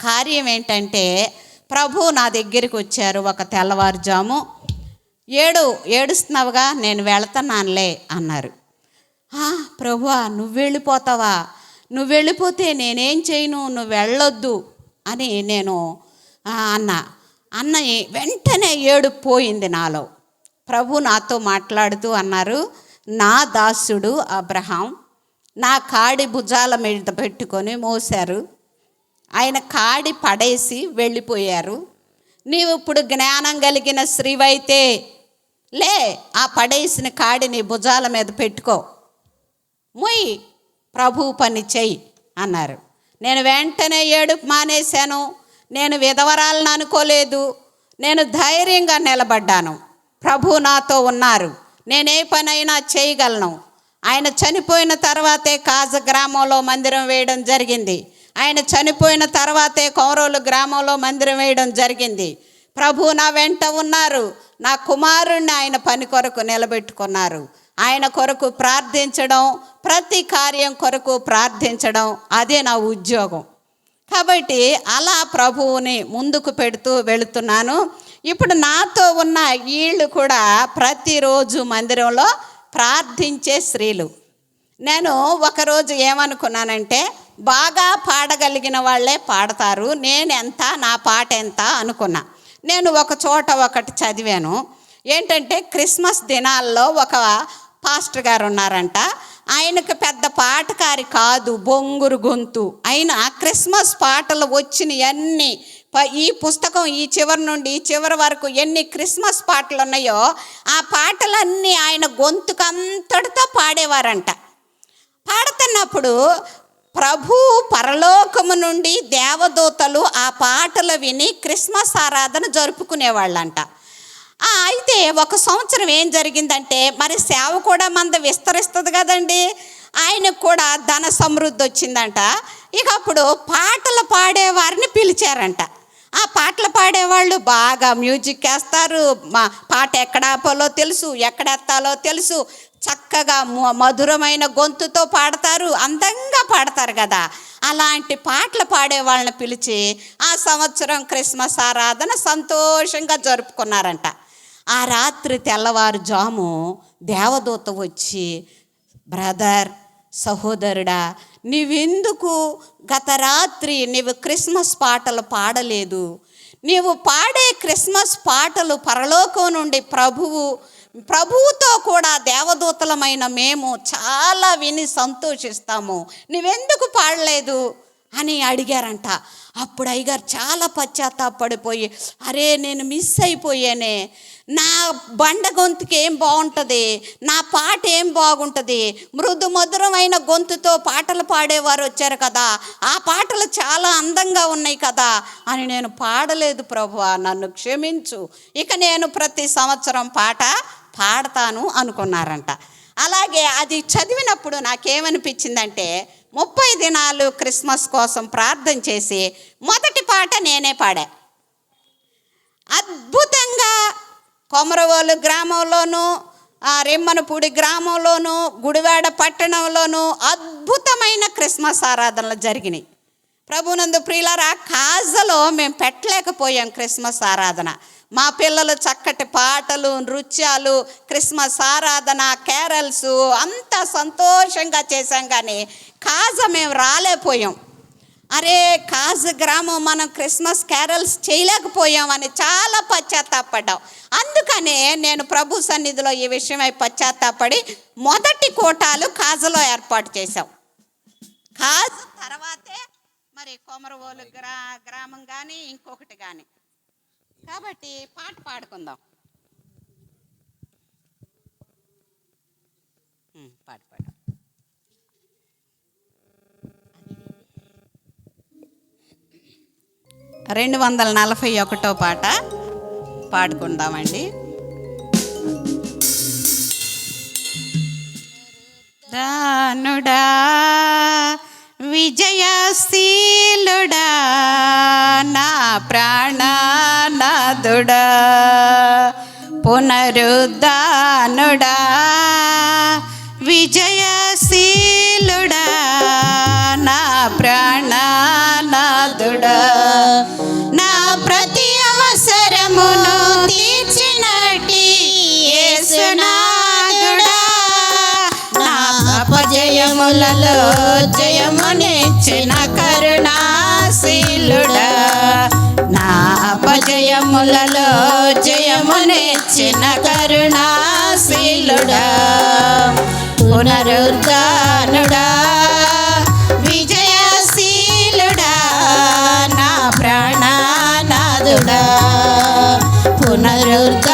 కార్యం ఏంటంటే ప్రభు నా దగ్గరికి వచ్చారు ఒక తెల్లవారుజాము. ఏడు ఏడుస్తున్నావుగా నేను వెళుతున్నానులే అన్నారు. "ఆ, ప్రభువా నువ్వు వెళ్ళిపోతావా నువ్వు వెళ్ళిపోతే నేనేం చేయను? నువ్వు వెళ్ళొద్దు అని నేను అన్న. అన్న వెంటనే ఏడు పోయింది నాలో. ప్రభు నాతో మాట్లాడుతూ అన్నారు నా దాసుడు అబ్రహాం నా కాడి భుజాల మీద పెట్టుకొని మోశారు. ఆయన కాడి పడేసి వెళ్ళిపోయారు. నీవు ఇప్పుడు జ్ఞానం కలిగిన స్త్రీవైతే లే ఆ పడేసిన కాడిని భుజాల మీద పెట్టుకో. మొయ్ ప్రభు పని చెయ్యి అన్నారు. నేను వెంటనే ఏడుపు మానేశాను. నేను విధవరాలను అనుకోలేదు. నేను ధైర్యంగా నిలబడ్డాను. ప్రభు నాతో ఉన్నారు. నేనే పనైనా చేయగలను. ఆయన చనిపోయిన తర్వాతే కాజ గ్రామంలో మందిరం వేయడం జరిగింది. ఆయన చనిపోయిన తర్వాతే కౌరవులు గ్రామంలో మందిరం వేయడం జరిగింది. ప్రభు నా వెంట ఉన్నారు. నా కుమారుణ్ణి ఆయన పని కొరకు నిలబెట్టుకున్నారు. ఆయన కొరకు ప్రార్థించడం ప్రతి కార్యం కొరకు ప్రార్థించడం అదే నా ఉద్యోగం. కాబట్టి అలా ప్రభువుని ముందుకు పెడుతూ వెళుతున్నాను. ఇప్పుడు నాతో ఉన్న వీళ్ళు కూడా ప్రతిరోజు మందిరంలో ప్రార్థించే స్త్రీలు. నేను ఒకరోజు ఏమనుకున్నానంటే బాగా పాడగలిగిన వాళ్ళే పాడతారు. నేను ఎంత నా పాట ఎంత అనుకున్నా. నేను ఒక చోట ఒకటి చదివాను. ఏంటంటే క్రిస్మస్ దినాల్లో ఒక పాస్టర్ గారు ఉన్నారంట ఆయనకు పెద్ద పాటకారి కాదు బొంగురు గొంతు. అయినా క్రిస్మస్ పాటలు వచ్చినవన్నీ ఈ పుస్తకం ఈ చివరి నుండి ఈ చివరి వరకు ఎన్ని క్రిస్మస్ పాటలు ఉన్నాయో ఆ పాటలన్నీ ఆయన గొంతుకంతటితో పాడేవారంట. పాడుతున్నప్పుడు ప్రభు పరలోకము నుండి దేవదూతలు ఆ పాటలు విని క్రిస్మస్ ఆరాధన జరుపుకునేవాళ్ళంట. అయితే ఒక సంవత్సరం ఏం జరిగిందంటే మరి సేవ కూడా మంద విస్తరిస్తుంది కదండి. ఆయనకు కూడా ధన సమృద్ధి వచ్చిందంట. ఇక అప్పుడు పాటలు పాడేవారిని పిలిచారంట. ఆ పాటలు పాడేవాళ్ళు బాగా మ్యూజిక్ వేస్తారు. మా పాట ఎక్కడ ఆపాలో తెలుసు ఎక్కడెత్తాలో తెలుసు. చక్కగా మధురమైన గొంతుతో పాడతారు అందంగా పాడతారు కదా. అలాంటి పాటలు పాడే వాళ్ళని పిలిచి ఆ సంవత్సరం క్రిస్మస్ ఆరాధన సంతోషంగా జరుపుకున్నారంట. ఆ రాత్రి తెల్లవారుజాము దేవదూత వచ్చి బ్రదర్ సహోదరుడా నీవెందుకు గత రాత్రి నీవు క్రిస్మస్ పాటలు పాడలేదు? నీవు పాడే క్రిస్మస్ పాటలు పరలోకం నుండి ప్రభువు ప్రభువుతో కూడా దేవదూతలమైన మేము చాలా విని సంతోషిస్తాము. నువ్వెందుకు పాడలేదు? అని అడిగారంట. అప్పుడు అయ్యగారు చాలా పశ్చాత్తాపడిపోయి అరే నేను మిస్ అయిపోయానే. నా బండ గొంతుకి ఏం బాగుంటుంది? నా పాట ఏం బాగుంటుంది? మృదు మధురమైన గొంతుతో పాటలు పాడేవారు వచ్చారు కదా. ఆ పాటలు చాలా అందంగా ఉన్నాయి కదా. అని నేను పాడలేదు ప్రభు నన్ను క్షమించు. ఇక నేను ప్రతి సంవత్సరం పాట పాడతాను అనుకున్నారంట. అలాగే అది చదివినప్పుడు నాకేమనిపించిందంటే ముప్పై దినాలు క్రిస్మస్ కోసం ప్రార్థన చేసి మొదటి పాట నేనే పాడా. అద్భుతంగా కొమరవోలు గ్రామంలోనూ ఆ రెమ్మనపూడి గ్రామంలోనూ గుడివాడ పట్టణంలోనూ అద్భుతమైన క్రిస్మస్ ఆరాధనలు జరిగినాయి. ప్రభునందు ప్రియులారా కాజలో మేము పెట్టలేకపోయాం క్రిస్మస్ ఆరాధన. మా పిల్లలు చక్కటి పాటలు నృత్యాలు క్రిస్మస్ ఆరాధన కేరల్స్ అంత సంతోషంగా చేశాం కానీ కాజ మేము రాలేకపోయాం. అరే కాజ గ్రామం మనం క్రిస్మస్ క్యారల్స్ చేయలేకపోయామని చాలా పశ్చాత్తాపడ్డాం. అందుకనే నేను ప్రభు సన్నిధిలో ఈ విషయమై పశ్చాత్తాపడి మొదటి కోటాలు కాజలో ఏర్పాటు చేశాం. కాజ్ మరి కొమరవోలు గ్రా గ్రామం కానీ ఇంకొకటి కానీ కాబట్టి పాట పాడుకుందాం. పాడు పాడు. రెండు వందల నలభై ఒకటో పాట పాడుకుందామండి. దానుడా విజయశీలుడా నా ప్రాణనాథుడా పునరుద్ధానుడా. విజయశీలుడా నా ప్రాణనాథుడా నా ప్రతి అవసరమును తీర్చినటి యేసునా. యుగములలో జయమునిచ్చిన కరుణాశీలుడా నా అపజయములలో జయమునిచ్చిన కరుణాశీలుడా. పునరుద్ధానుడా విజయశీలుడా నా ప్రాణనాథుడా. పునరుద్ధ